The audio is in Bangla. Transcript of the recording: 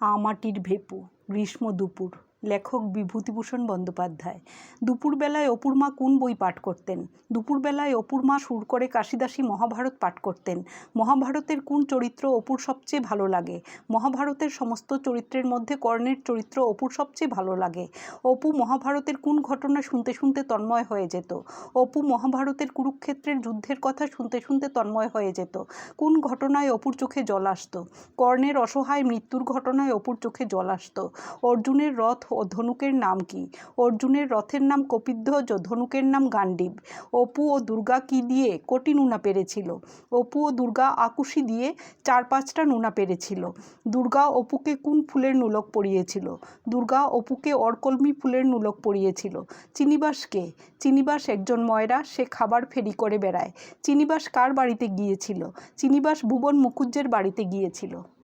আমাটির ভেপু গ্রীষ্ম দুপুর। লেখক বিভূতিভূষণ বন্দ্যোপাধ্যায়। দুপুরবেলায় অপুর মা কোন বই পাঠ করতেন? দুপুরবেলায় অপুর মা সুর করে কাশিদাসী মহাভারত পাঠ করতেন। মহাভারতের কোন চরিত্র অপুর সবচেয়ে ভালো লাগে? মহাভারতের সমস্ত চরিত্রের মধ্যে কর্ণের চরিত্র অপুর সবচেয়ে ভালো লাগে। অপু মহাভারতের কোন ঘটনা শুনতে শুনতে তন্ময় হয়ে যেত? অপু মহাভারতের কুরুক্ষেত্রের যুদ্ধের কথা শুনতে শুনতে তন্ময় হয়ে যেত। কোন ঘটনায় অপুর চোখে জল আসত? কর্ণের অসহায় মৃত্যুর ঘটনায় অপুর চোখে জল আসত। অর্জুনের রথ ধনুকের নাম কি? অর্জুনের রথের নাম কপিধ্বজ ধনুকের নাম গান্ডীব। অপু ও দুর্গা কি দিয়ে কোটি নুনা পেরেছিল? অপু ও দুর্গা আকুশি দিয়ে চার পাঁচটা নুনা পেরেছিল। দুর্গা অপুকে কোন ফুলের নুলক পরিয়েছিল? দুর্গা অপুকে অরকলমি ফুলের নুলক পরিয়েছিল। চিনিবাসকে চিনিবাস একজন ময়রা, সে খাবার ফেরি করে বেড়ায়। চিনিবাস কার বাড়িতে গিয়েছিল? চিনিবাস ভুবন মুখুজ্জের বাড়িতে গিয়েছিল।